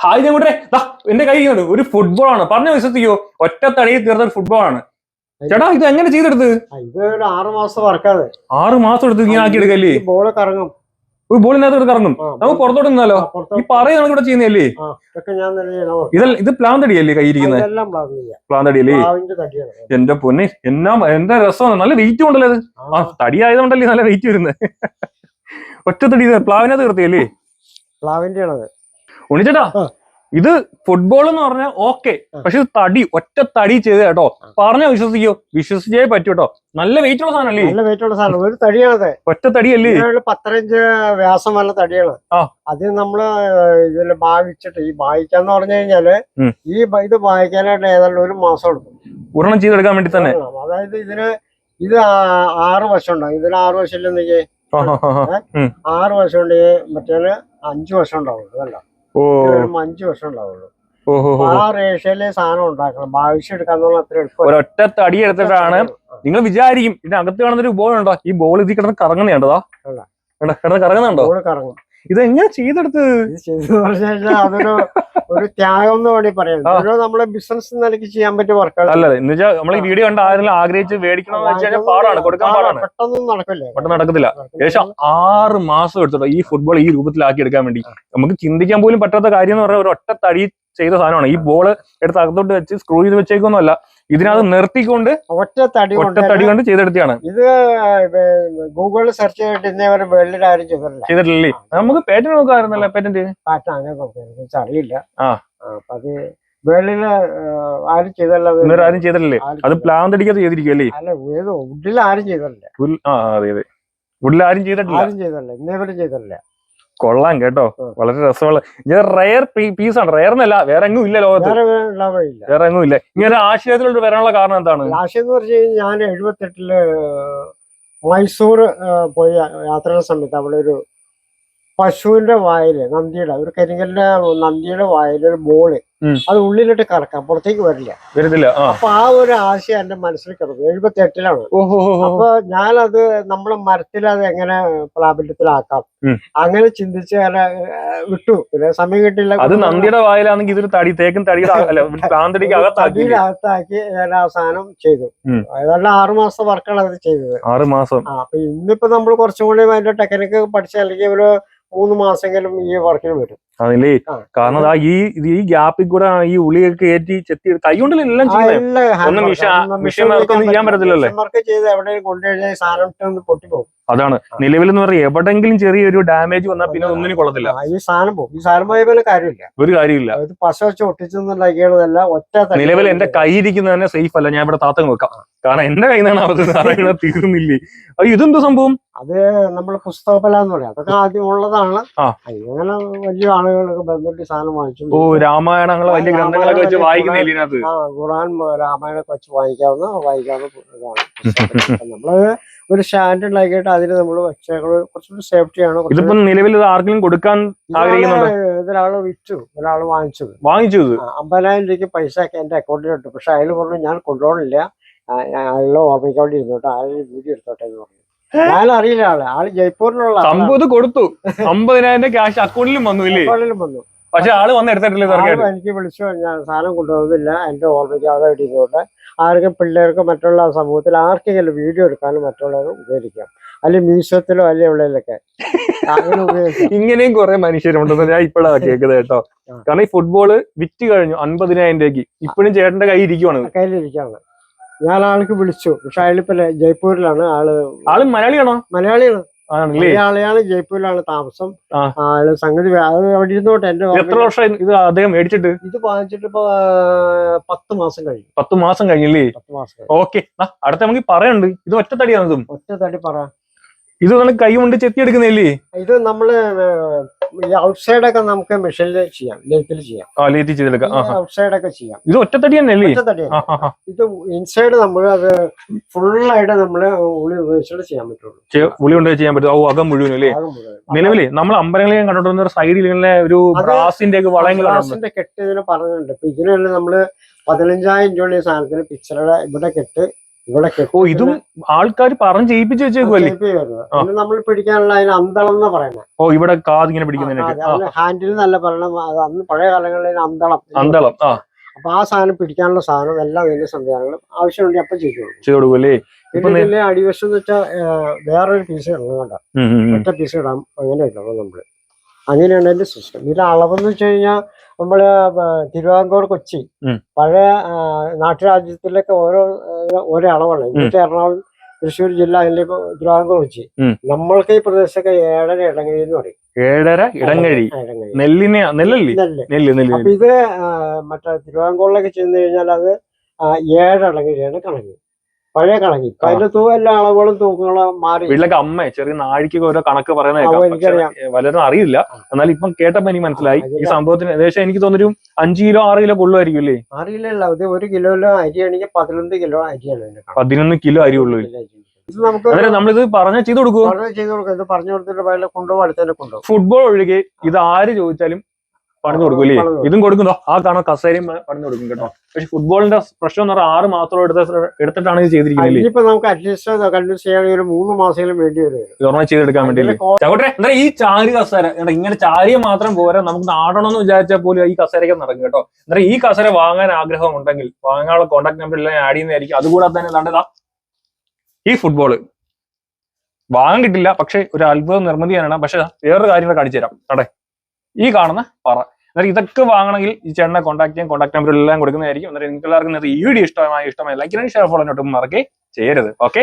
Hi ഞാൻ കൂടെ എന്റെ കൈ ഇരിക്കുന്നുണ്ട് ഒരു ഫുട്ബോൾ ആണ്. പറഞ്ഞു വിശ്വസിക്കോ? ഒറ്റ തടിയിൽ തീർന്ന ഒരു ഫുട്ബോൾ ആണ്. ചേട്ടാ ഇത് എങ്ങനെ ചെയ്തെടുത്ത്? ആ, ഇത് ഒരു ആറ് മാസം വർക്കാതെ ആറ് മാസം എടുത്ത് ഇങ്ങനെ ആക്കി എടുക്കല്ലേ? ബോൾ കറങ്ങും. ഒരു ബോളിനകത്ത് എടുത്ത് ഇറങ്ങും നമുക്ക് പുറത്തോട്ട് നിന്നാലോ? ഈ പറയുന്ന നമുക്ക് ഇവിടെ ചെയ്യുന്നല്ലേ ഇതല്ല ഇത് പ്ലാൻ തടിയല്ലേ കൈ ഇരിക്കുന്നത് ഇതെല്ലാം പ്ലാവ് ചെയ്യാം പ്ലാൻ തടിയല്ലേ? എന്റെ പൊന്നെ എന്നാ എന്താ രസമാണ്? നല്ല വെയിറ്റ് ഉണ്ടല്ലേ അത് ആ. തടി ആയതുകൊണ്ടല്ലേ നല്ല വെയിറ്റ് വരുന്നത് ഒറ്റ തടി ഇത് പ്ലാവിനകത്ത് കിടത്തിയല്ലേ പ്ലാവിന്റെ ആണത് ഉണിച്ചേട്ടാ. ഇത് ഫുട്ബോൾ എന്ന് പറഞ്ഞാൽ ഓക്കെ പക്ഷെ ഇത് തടി ഒറ്റ തടി ചെയ്ത് കേട്ടോ. പറഞ്ഞ വിശ്വസിക്കോ. വിശ്വസിച്ചേ പറ്റൂ കേട്ടോ. നല്ല വെയിറ്റ് ഉള്ള സാധനല്ലേ? നല്ല വെയിറ്റ് ഉള്ള സാധനം. ഒരു തടിയാണത്. ഒറ്റ തടിയല്ലേ? പത്തരഞ്ച് വ്യാസം വല്ല തടിയാണ് ആ. അത് നമ്മൾ ഇതിൽ ഭാവിച്ചിട്ട് ഈ ഭാവിക്കാന്ന് പറഞ്ഞു കഴിഞ്ഞാൽ. ഈ ഇത് ഭാവിക്കാനായിട്ട് ഏതാണ്ട് ഒരു മാസം എടുക്കും. ഒരെണ്ണം ചെയ്തെടുക്കാൻ വേണ്ടി തന്നെ? അതായത് ഇതിന് ഇത് ആറ് വശം ഉണ്ടാവും. ഇതിന് ആറ് വശം ഇല്ലെന്നേ. ആറ് വശം ഉണ്ടെങ്കിൽ മറ്റേന് അഞ്ചു വശം ഉണ്ടാവും അല്ല ഓ അഞ്ച് ഉണ്ടാവുള്ളൂ. ആ റേഷ്യയിലെ സാധനം ഉണ്ടാക്കണം. ഭാവിച്ച് എടുക്കാന്ന് പറഞ്ഞാൽ അത്ര എളുപ്പം ഒരൊറ്റ തടി എടുത്തിട്ടാണ് നിങ്ങൾ വിചാരിക്കും ഇതിനകത്ത് കാണുന്ന ഒരു ബോൾ ഉണ്ടോ? ഈ ബോൾ ഇതിൽ കിടന്ന് കറങ്ങുന്നുണ്ടോ. കിടന്ന് കറങ്ങുന്നുണ്ടോ? കറങ്ങും. ഇത് എങ്ങനെ ചെയ്തെടുത്ത് അതൊരു ഒരു ത്യാഗം എന്ന് വേണ്ടി പറയാം. ഓരോ നമ്മളെ ബിസിനസ് നിലയ്ക്ക് ചെയ്യാൻ പറ്റിയ വർക്കുകൾ അല്ല എന്ന് വെച്ചാൽ നമ്മൾ ഈ വീഡിയോ കണ്ട ആരെങ്കിലും ആഗ്രഹിച്ച് മേടിക്കണം എന്ന് വെച്ച് കഴിഞ്ഞാൽ പാടാണ്. കൊടുക്കാൻ പാടാണ്. പെട്ടെന്ന് നടക്കില്ലേ. പെട്ടെന്ന് നടക്കത്തില്ല. ഏകദേശം ആറ് മാസം എടുത്തിട്ടോ ഈ ഫുട്ബോൾ ഈ രൂപത്തിലാക്കി എടുക്കാൻ വേണ്ടി. നമുക്ക് ചിന്തിക്കാൻ പോലും പറ്റാത്ത കാര്യം എന്ന് പറഞ്ഞാൽ ഒരു ഒറ്റ തടി ചെയ്ത സാധനമാണ്. ഈ ബോൾ എടുത്ത് അകത്തോട്ട് വെച്ച് സ്ക്രൂ ചെയ്ത് വെച്ചേക്കൊന്നുമല്ല ഇതിനകത്ത് നിർത്തിക്കൊണ്ട് ഒറ്റ തടി ഒറ്റ കൊണ്ട് തടി കൊണ്ട് ചെയ്തെടുത്താണ് ഇത് ഗൂഗിളിൽ സെർച്ച് ചെയ്തിട്ട് ഇന്നേ വരെ വേൾഡിൽ ആരും ചെയ്തിട്ടില്ല. ചെയ്തിട്ടില്ലേ നമുക്ക് പേറ്റന്റ് നോക്കാമായിരുന്നല്ലോ പേറ്റന്റ് പാറ്റ അങ്ങനെ നോക്കിയത് അറിയില്ല ആ. അത് വേൾഡിൽ ആരും ചെയ്തല്ല അത്. ഇന്നൊരു ആരും ചെയ്തിട്ടില്ലേ അത് പ്ലാൻ തടിക്കാതെ ചെയ്തിരിക്കും അല്ലേ? അല്ല ഏത് വുഡിൽ ആരും ചെയ്തിട്ടില്ല. ആ അതെ അതെ. ഉള്ളിൽ ആരും ചെയ്തിട്ടില്ല. ആരും ചെയ്തിട്ടില്ല. ഇന്നേ വരെ ചെയ്തിട്ടില്ല. കൊള്ളാം കേട്ടോ. വളരെ രസമുള്ള ഇത് റയർ പീസ് ആണ്. റയർ എന്നല്ല വേറെ എങ്ങും ഇല്ല ലോകത്ത്. വേറെ എങ്ങും ഇല്ല. ഇങ്ങനെ ആശയത്തിലോട്ട് വരാനുള്ള കാരണം എന്താണ്? ആശയം എന്ന് പറഞ്ഞു കഴിഞ്ഞാൽ ഞാൻ എഴുപത്തെട്ടിൽ മൈസൂർ പോയ യാത്രയുടെ സമയത്ത് അവിടെ ഒരു പശുവിന്റെ വായിൽ നന്ദിയുടെ ഒരു കരിങ്കലിന്റെ നന്ദിയുടെ വായിൽ ഒരു ബോൾ. അത് ഉള്ളിലോട്ട് കടക്കാം പുറത്തേക്ക് വരില്ല. വരുന്നില്ല അപ്പൊ ആ ഒരു ആശയം എന്റെ മനസ്സിൽ കിടന്നു എഴുപത്തി എട്ടിലാണ് അപ്പൊ ഞാനത് നമ്മളെ മരത്തിൽ അത് എങ്ങനെ പ്രാബല്യത്തിലാക്കാം. അങ്ങനെ ചിന്തിച്ച് അങ്ങനെ വിട്ടു. പിന്നെ സമയം കിട്ടില്ല അത് നന്ദിയുടെ വായിലാണെങ്കിൽ ഇതൊരു തടി തേക്കും തടിയിലകത്താക്കി ഞാൻ ആ സാധനം ചെയ്തു. ഏതാണ്ട് മാസം വർക്കാണ് അത് ചെയ്തത്. ആറ് മാസം. അപ്പൊ ഇന്നിപ്പോ നമ്മൾ കുറച്ചും കൂടി അതിന്റെ ടെക്നിക്ക് പഠിച്ച അല്ലെങ്കിൽ ഒരു മൂന്ന് മാസമെങ്കിലും ഈ വർക്കിന് വരും. അതല്ലേ കാരണം ആ ഈ ഈ ഗ്യാപ്പിൽ കൂടെ ഈ ഉളിയൊക്കെ കയറ്റി ചെത്തി കൈ കൊണ്ടല്ലേ എല്ലാം ചെയ്യുന്നത്? ഒന്നും മിഷൻ ചെയ്യാൻ പറ്റത്തില്ലല്ലേ? അതാണ്. നിലവിൽ എന്ന് പറഞ്ഞാൽ എവിടെങ്കിലും ചെറിയൊരു ഡാമേജ് വന്നാൽ പിന്നെ ഒന്നിനും കൊള്ളത്തില്ല. ഈ സാധനം പോകും. ഈ സാധനം പോയ പോലെ കാര്യമില്ല. ഒരു കാര്യമില്ല. പശ വെച്ച് ഒട്ടിച്ചെന്നുണ്ടാക്കിയതല്ല ഒറ്റ നിലവിൽ എന്റെ കൈ ഇരിക്കുന്നത് തന്നെ സേഫ് അല്ല. ഞാൻ ഇവിടെ താത്തം വെക്കാം. കാരണം എന്റെ കയ്യിൽ നിന്നാണ് അവർക്ക് സാധനങ്ങൾ തീർന്നില്ലേ? അയ്യോ ഇതെന്ത് സംഭവം? അത് നമ്മൾ പുസ്തകപ്പല എന്ന് പറയാം. അതൊക്കെ ആദ്യം ഉള്ളതാണ്. അങ്ങനെ വലിയ ആളുകളൊക്കെ ബന്ധപ്പെട്ട് ഈ സാധനം വാങ്ങിച്ചു ഓ വലിയ ഗ്രന്ഥങ്ങളൊക്കെ വെച്ച് വായിക്കുന്നില്ല ഇതിനകത്ത് ആ ഖുറാൻ രാമായണൊക്കെ രാമായണമൊക്കെ വെച്ച് വായിക്കാവുന്ന വായിക്കാവുന്ന ഇതാണ് നമ്മൾ ഒരു സ്റ്റാൻഡേർഡ് ആക്കിയിട്ട് അതിന് നമ്മൾ വെച്ചേക്കൾ കുറച്ചുകൂടി സേഫ്റ്റിയാണ് ഇതിപ്പോ നിലവിൽ ഇത് ആർക്കെങ്കിലും കൊടുക്കാൻ ആഗ്രഹിക്കുന്നുണ്ടോ? ഒരാൾ വിറ്റു ഒരാൾ വാങ്ങിച്ചു. വാങ്ങിച്ചു അമ്പതിനായിരം രൂപയ്ക്ക് പൈസ ഒക്കെ എന്റെ അക്കൗണ്ടിൽ ഇട്ടു പക്ഷെ അയാൾ പറഞ്ഞു ഞാൻ കൊണ്ടുപോകണില്ല. അയാളെ ഓർമ്മിക്കാൻ വേണ്ടി ഇരുന്നോട്ടെ അയാൾ വീഡിയോ എടുത്തോട്ടെ എന്ന് പറഞ്ഞു. ഞാൻ അറിയില്ല ആൾ. ആൾ ജയ്പൂരിലുള്ള. സംഭവം ഇത് കൊടുത്തു. അമ്പതിനായിരം ക്യാഷ് അക്കൗണ്ടിലും വന്നു ഇല്ലേ? വന്നു. പക്ഷെ ആൾ വന്ന് എടുത്തിട്ടില്ല ആൾ എനിക്ക് വിളിച്ചു. ഞാൻ സാധനം കൊണ്ടുപോകുന്നില്ല എന്റെ ഓർമ്മയ്ക്ക് അവിടെ ഇരുന്നോട്ടെ ആർക്കും പിള്ളേർക്കും മറ്റുള്ള സമൂഹത്തിൽ ആർക്കെങ്കിലും വീഡിയോ എടുക്കാനും മറ്റുള്ളവരും ഉപയോഗിക്കാം. അല്ലെങ്കിൽ മ്യൂസിയത്തിലോ അല്ലെ ഉള്ളതിലൊക്കെ അങ്ങനെ ഉപയോഗിക്കാം. ഇങ്ങനെയും കുറെ മനുഷ്യരുണ്ടെന്ന് ഞാൻ ഇപ്പോഴാണ് കേൾക്കുന്നത് കേട്ടോ. കാരണം ഈ ഫുട്ബോൾ വിറ്റ് കഴിഞ്ഞു അൻപതിനായിരം രൂപയ്ക്ക്. ഇപ്പോഴും ചേട്ടന്റെ കൈ ഇരിക്കുവാണ്. കയ്യിലിരിക്കാണ്. ഞാൻ ആൾക്ക് വിളിച്ചു. പക്ഷെ അയാളിപ്പോ ജയ്പൂരിലാണ്. ആൾ ആൾ മലയാളിയാണോ? മലയാളിയാണ്. മലയാളിയാണ് ജയ്പൂരിലാണ് താമസം. ആൾ സംഗതി അത് അവിടെ ഇരുന്നോട്ടെ. എന്റെ എത്ര വർഷം ഇത് അദ്ദേഹം മേടിച്ചിട്ട്? ഇത് വാങ്ങിച്ചിട്ട് ഇപ്പൊ പത്ത് മാസം കഴിഞ്ഞു. പത്ത് മാസം കഴിഞ്ഞില്ലേ? പത്ത് മാസം ഓക്കെ. അടുത്ത നമുക്ക് പറയുന്നുണ്ട് ഇത് ഒറ്റത്തടിയാണ് ഇതും? ഒറ്റ തടി പറ. ഇത് നമുക്ക് കൈ കൊണ്ട് ചെത്തിയെടുക്കുന്നില്ലേ ഇത് നമ്മൾ ഔട്ട്സൈഡ് ഒക്കെ നമുക്ക് മെഷീനിൽ ചെയ്യാം ലേത്തിൽ ചെയ്യാം. ആ ചെയ്തെടുക്കാം ആ. ഔട്ട്സൈഡ് ഒക്കെ ചെയ്യാം. ഇത് ഒറ്റത്തടി തന്നെയല്ലേ. ഇത് ഇൻസൈഡ് നമ്മൾ അത് ഫുള്ളായിട്ട് നമ്മൾ ഉളി ഉപയോഗിച്ചിട്ട് ചെയ്യാൻ പറ്റുള്ളൂ. ഉളി കൊണ്ട് ചെയ്യാൻ പറ്റും. ഓ അകം മുഴുവൻ അല്ലേ? നിലവിലെ നമ്മൾ അമ്പലങ്ങളിൽ കണ്ടിട്ടുള്ള ഒരു സൈഡിൽ ഇങ്ങനെ ഒരു ബ്രാസിന്റെ ഒക്കെ വളയങ്ങളാണ് ഗ്ലാസിന്റെ കെട്ട് ഇതിന് പറഞ്ഞിട്ടുണ്ട്. ഇപ്പൊ ഇതിനുള്ള നമ്മൾ പതിനഞ്ചായിരം രൂപയുള്ള സാധനത്തിന് പിക്ചറുടെ ഇവിടെ കെട്ട് ഇവിടെ ഓ ഇതും ആൾക്കാർ പറഞ്ഞ് ചെയ്യിപ്പിച്ച് വെച്ചേക്കുമല്ലേ നമ്മൾ പിടിക്കാനുള്ള അതിന് അന്തളം എന്ന് പറയുന്നത് ഓ ഇവിടെ കാതിങ്ങനെ പിടിക്കുന്നതിനൊക്കെ. ഹാൻഡിൽ നല്ല പറയണം അന്ന് പഴയ കാലങ്ങളിൽ അന്തളം. അന്തളം ആ. അപ്പൊ ആ സാധനം പിടിക്കാനുള്ള സാധനം എല്ലാ ഇതിന്റെ സംവിധാനങ്ങളും ആവശ്യമുണ്ടെങ്കിൽ അപ്പൊ ചെയ്തു ചെയ്ത് കൊടുക്കുമല്ലേ പിന്നെ അടിവശം എന്ന് വെച്ചാൽ വേറൊരു പീസ് ഉം. ഒറ്റ പീസ് ഇടാം അങ്ങനെ ഇടണം നമ്മൾ. അങ്ങനെയാണ് അതിന്റെ സിസ്റ്റം. ഇതിന്റെ അളവെന്ന് വെച്ച് കഴിഞ്ഞാൽ നമ്മൾ തിരുവിതാംകൂർ കൊച്ചി പഴയ നാട്ടുരാജ്യത്തിലൊക്കെ ഓരോ ഓരോ അളവാണ്. ഇന്നത്തെ എറണാകുളം തൃശ്ശൂർ ജില്ല അതിലേക്ക് തിരുവിതാംകൂർ കൊച്ചി. നമ്മൾക്ക് ഈ പ്രദേശത്തൊക്കെ ഏഴര ഇടങ്ങഴി എന്ന് പറയും. ഏഴര ഇടങ്ങഴി. നെല്ലിനെ നെല്ലല്ലേ? നെല്ല്. നെല്ല് നെല്ല് അപ്പൊ ഇത് മറ്റേ തിരുവിതാംകൂറിലേക്ക് ചെന്ന് കഴിഞ്ഞാൽ അത് ഏഴ് ഇടങ്ങഴിയാണ് കണക്ക് പഴയ കണക്ക്. അതിന്റെ തൂ എല്ലാ അളവുകളും തൂക്കങ്ങളും മാറി. വീട്ടിലൊക്കെ അമ്മ ചെറിയ നാഴിക്കൊക്കെ ഓരോ കണക്ക് പറയുന്ന വല്ലതും അറിയില്ല. എന്നാൽ ഇപ്പം കേട്ടപ്പോ എനിക്ക് മനസ്സിലായി. ഈ. സംഭവത്തിന് ഏകദേശം എനിക്ക് തോന്നുന്നു അഞ്ചു കിലോ ആറ് കിലോ കൊള്ളുമായിരിക്കും അല്ലേ? അറിയില്ലല്ലോ. ഇത് ഒരു കിലോയിലോ അരിയാണെങ്കിൽ പതിനൊന്ന് കിലോ അരിയാണ് പതിനൊന്ന് കിലോ അരി ഉള്ളൂ. നമ്മളിത് പറഞ്ഞ ചെയ്ത് കൊടുക്കും ചെയ്ത് കൊടുക്കും. ഇത് പറഞ്ഞു കൊടുത്തിട്ട് കൊണ്ടുപോകും അടുത്തന്നെ കൊണ്ടുപോകും. ഫുട്ബോൾ ഒഴികെ ഇത് ആര് ചോദിച്ചാലും പണിത് കൊടുക്കും അല്ലേ? പണിത് ഇതും കൊടുക്കുന്നോ ആ കാണാൻ കസേരയും പണിത് കൊടുക്കും കേട്ടോ. പക്ഷെ ഫുട്ബോളിന്റെ പ്രശ്നം എന്ന് പറഞ്ഞാൽ ആറ് മാസം എടുത്ത എടുത്തിട്ടാണ് ഇത് ചെയ്തിരിക്കുന്നത് ഇനിയിപ്പോ നമുക്ക് അറ്റ്ലീസ്റ്റ് കണ്ടിന്യൂ ചെയ്യാൻ ഒരു മൂന്ന് മാസമെങ്കിലും വേണ്ടി വരും. ചെയ്തെടുക്കാൻ വേണ്ടി ചവിട്ടെ എന്താ ഈ ചാരി കസേര ഇങ്ങനെ ചാരിയ മാത്രം പോരാ നമുക്ക് നാടണമെന്ന് വിചാരിച്ചാൽ പോലും ഈ കസേരയ്ക്ക് നടക്കും കേട്ടോ. എന്താ ഈ കസേര വാങ്ങാൻ ആഗ്രഹം ഉണ്ടെങ്കിൽ വാങ്ങാനുള്ള കോൺടാക്ട് നമ്പർ എല്ലാം ആഡ് ചെയ്യുന്നതായിരിക്കും അതുകൂടാതെ തന്നെ കണ്ടതാ ഈ ഫുട്ബോൾ വാങ്ങാൻ കിട്ടില്ല പക്ഷെ ഒരു അത്ഭുതം നിർമ്മിതിയാണ് പക്ഷെ വേറൊരു കാര്യം കൂടെ കാണിച്ചു തരാം ഈ കാണുന്ന പറ. എന്നാൽ ഇതൊക്കെ വാങ്ങണമെങ്കിൽ ഈ ചേട്ടനെ കോൺടാക്ട് ചെയ്യാൻ കോൺടാക്ട് നമ്പർ എല്ലാം കൊടുക്കുന്നതായിരിക്കും. എന്നിട്ട് നിങ്ങൾക്ക് എല്ലാവർക്കും ഈ വീഡിയോ ഇഷ്ടമായി ഇഷ്ടമായി ലൈക്ക് ഷെയർ ഫോളോ മറക്കേ ചെയ്യരുത്. ഓക്കെ